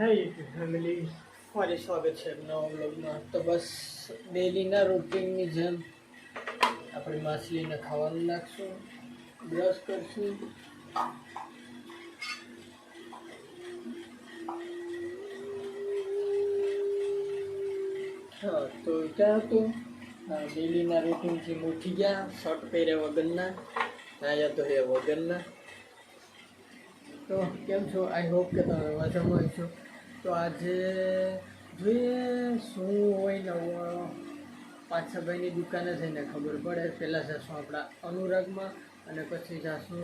હે YouTube family ફરી સ્વાગત છે નવા બ્લોગમાં તો બસ ડેલીના રૂટીનની જેમ આપણે માછલીને ખાવાનું નાખશું. બ્રશ કરશું. હા, તો ક્યાં હતું. ડેલીના રૂટીનથી ઉઠી ગયા. શર્ટ પહેર્યા વગરના. નાયા તો એ વગરના. તો કેમ છો? આઈ હોપ કે તમે મજામાં છો તો આજે જોઈએ શું હોય નવું પાછાભાઈની દુકાને જઈને ખબર પડે. પહેલાં જશું આપણા અનુરાગમાં અને પછી જશું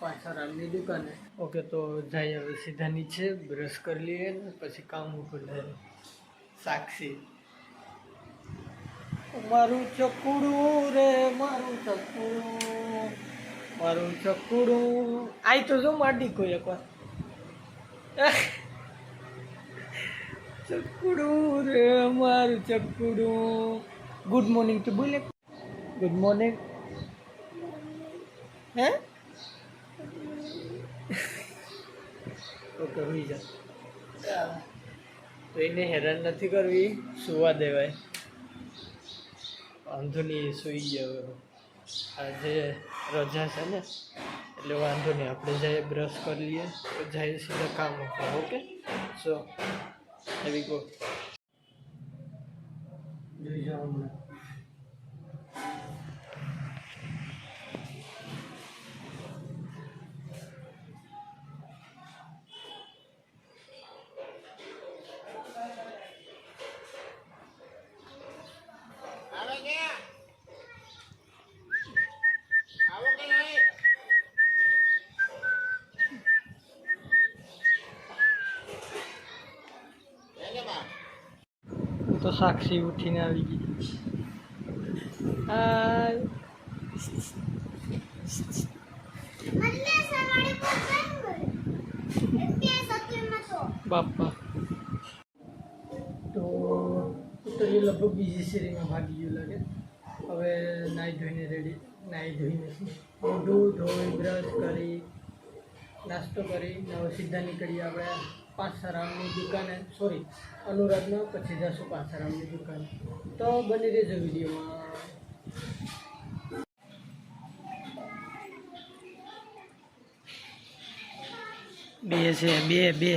પાછારામની દુકાને. ઓકે તો જઈએ હવે સીધા નીચે બ્રશ કરી લઈએ ને પછી કામ ઉપર લઈએ સાક્ષી. મારું ચકુડું રે મારું ચકુડું મારું ચકુડું. આઈ તો જો માડી કોઈ એકવાર. ચકુડું રે મારું ચકડું. ગુડ મોર્નિંગ તો બોલે ગુડ મોર્નિંગ હે? ઓકે, હોઈ જા. તો એને હેરાન નથી કરવી, સુવા દેવાય. વાંધો નહીં, સુઈ ગયો આજે રજા છે ને, એટલે વાંધો નહીં, આપણે જઈએ બ્રશ કરી લઈએ, તો જઈએ સીધા કામ ઉપર, ઓકે? સો એવી ગો જોઈ સાક્ષી ઉઠીને આવી ગઈ. બાપા. તો લગભગ બીજી શેરીમાં ભાગી ગયું લાગે હવે નાહી ધોઈને રેડી નાહી ધોઈને મોઢું ધોઈ બ્રશ કરી નાસ્તો કરી હવે સીધા નીકળીએ આપણે પાછારામની દુકાને સોરી અનુરાગનો, પછી જશું પાસારામની દુકાને. તો બની રહેજો વિડીયોમાં. બે છે, બે બે.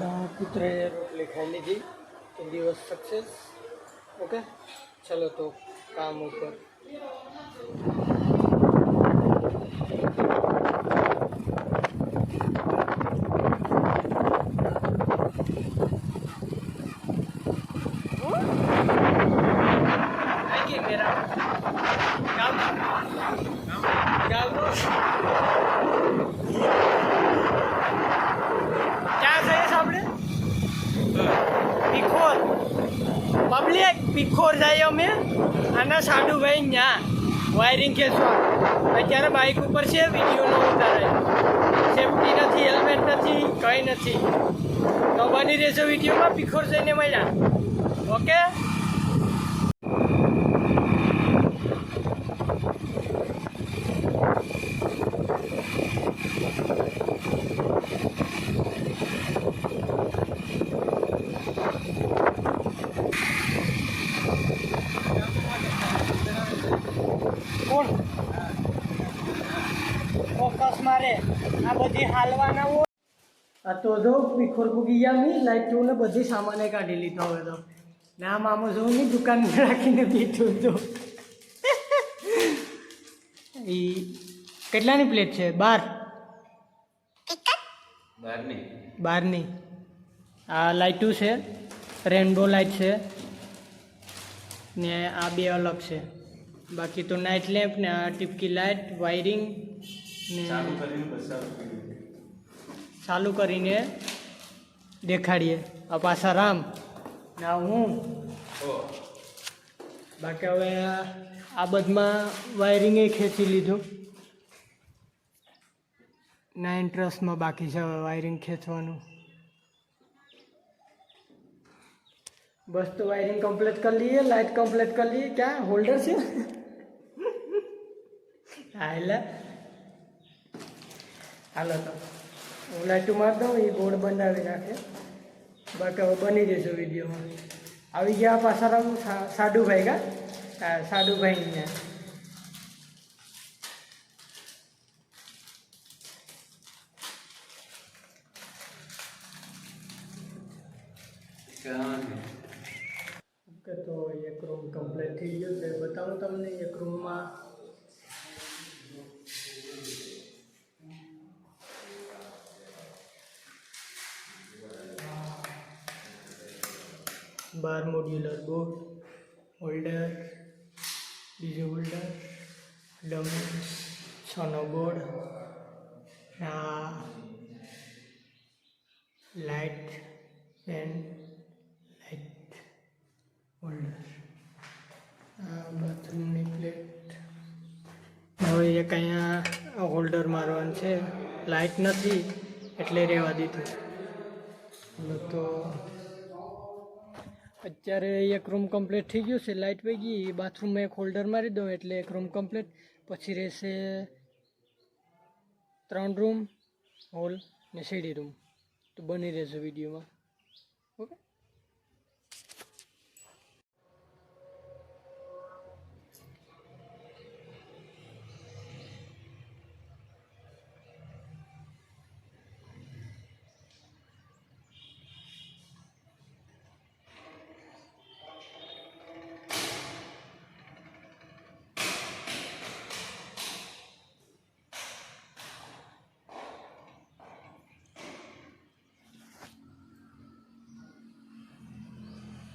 આપણા પુત્રે રોટલી ખાઈ લીધી. તો દિવસ સક્સેસ ઓકે ચલો તો કામ ઉપર આઈ મેરા ગામ ગામ ક્યાં જઈએ છે આપણે પીખોર પબ્લિક પીખોર જઈએ અમે. અને સાડુભાઈ ત્યાં વાયરિંગ ખેંચવા અત્યારે બાઇક ઉપર છે વીડિયો ન ઉતારે સેફટી નથી હેલ્મેટ નથી, કંઈ નથી. તો બની રહેશે વિડીયોમાં પીખોર જઈને મળ્યા. ઓકે આ હાલવાના હોય. આ તો જો પીખોર પૂગી ગયા મી લાઈટ ને બધી સામાને કાઢી લીધો હવે તો. ને આ મામો જો ની દુકાન રાખીને બેઠું તો એ કેટલાની પ્લેટ છે? બાર? બારની. બારની. આ લાઇટું છે રેનબો લાઇટ છે ને આ બે અલગ છે. બાકી તો નાઇટ લેમ્પ ને આ ટીપકી લાઇટ વાયરિંગ ને ચાલુ કરીને દેખાડીએ. આ પાછા રામ. ના હું. બાકી હવે આ બધમાં વાયરિંગે ખેંચી લીધું. ના ઇન્ટરેસ્ટમાં બાકી છે હવે વાયરિંગ ખેંચવાનું. બસ તો વાયરિંગ કમ્પ્લીટ કરી લઈએ લાઇટ કમ્પ્લીટ કરી લઈએ. ક્યાં? હોલ્ડર છે? હા એટલે હાલો તો. હું લાઈટું મારી દઉં, એ ગોળ બનાવી નાખે. બાકી હવે બની જશે વિડીયોમાં આવી ગયા પાછા રામ સાડુભાઈ કા? હા, સાડુભાઈ કે તો એક રૂમ કમ્પ્લીટ થઈ ગયો છે. બતાવું તમને, એક રૂમમાં બાર મોડ્યુલર બોર્ડ હોલ્ડર બીજું હોલ્ડર ડમી સોનો બોર્ડ આ લાઇટ ફેન લાઇટ હોલ્ડર આ બાથરૂમની પ્લેટ હવે એક અહીંયા હોલ્ડર મારવાનું છે. લાઇટ નથી, એટલે રહેવા દીધું. તો અત્યારે એક રૂમ કમ્પ્લીટ થઈ ગયું છે લાઇટ પઈ ગઈ બાથરૂમમાં એક હોલ્ડર મારી દઉં એટલે એક રૂમ કમ્પ્લીટ પછી રહેશે ત્રણ રૂમ હોલ ને સીડી રૂમ તો બની રહેશે વિડીયોમાં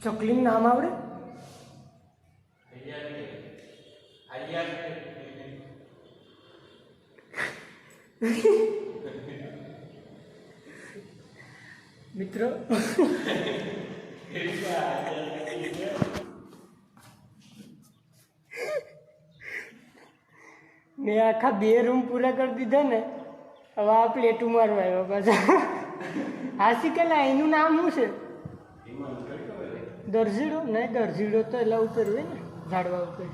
ચકલીનું નામ આવડે? મિત્રો. મેં આખા બે રૂમ પૂરા કરી દીધા ને, હવે આ પ્લેટું મારવા આવ્યો પાછા. હાસી કેલા એનું નામ શું છે? દરજીડો? નહીં દરજીડો તો એટલા ઉપર હોય ને ઝાડવા ઉપર.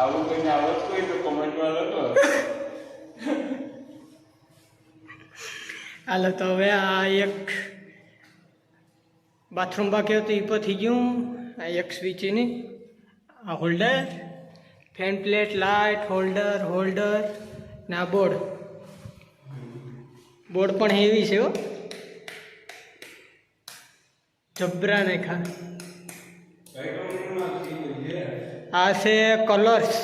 આવું તો કોમેન્ટમાં લખો. હાલો તો હવે આ એક બાથરૂમ બાકી હતું એ થઈ ગયું. આ એક સ્વિચ એની આ holder fan plate light holder holder ને આ બોર્ડ બોર્ડ પણ હેવી છે હો. જબરા ખા આ છે કલર્સ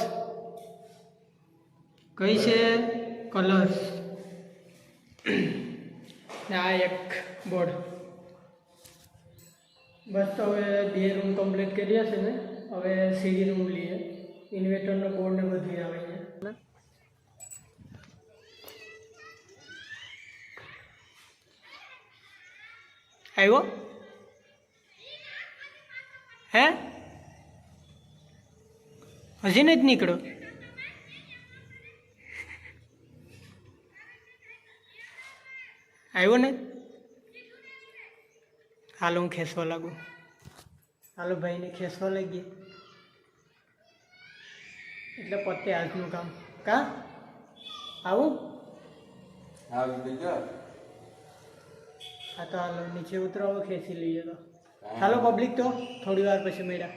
કઈ છે? કલર્સ ને આ એક બોર્ડ બસ તો હવે બે રૂમ કમ્પ્લીટ કર્યા છે ને. હવે સીડી રૂમ લઈએ. ઇન્વેટરનો કોડ ને બધું આવે છે. આવ્યો? હે? હજી જ નીકળ્યો? આવ્યો ને? હાલો, હું ખેંચવા લાગુ. હાલો, ભાઈને ખેંચવા લાગીએ. એટલે પતે આજનું કામ. કા? આવું? હા તો હાલો નીચે ઉતરાવો ખેંચી લઈએ તો. હાલો પબ્લિક તો થોડી વાર પછી મળ્યા.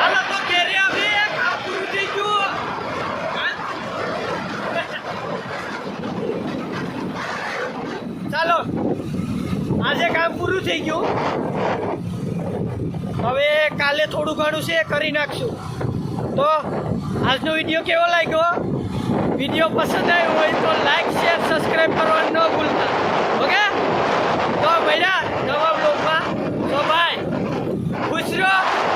હાલો તો ઘેરે આવી કામ પૂરું થઈ ગયું. ચાલો આજે કામ પૂરું થઈ ગયું. હવે કાલે થોડું ઘણું છે, કરી નાખશું. તો આજનો વીડિયો કેવો લાગ્યો? વીડિયો પસંદ આવ્યો હોય તો લાઈક શેર સબસ્ક્રાઈબ કરવાનું ન ભૂલતા. ઓકે? તો ભાઈ નવા બ્લોગમાં તો ભાઈ ખુશ રહો.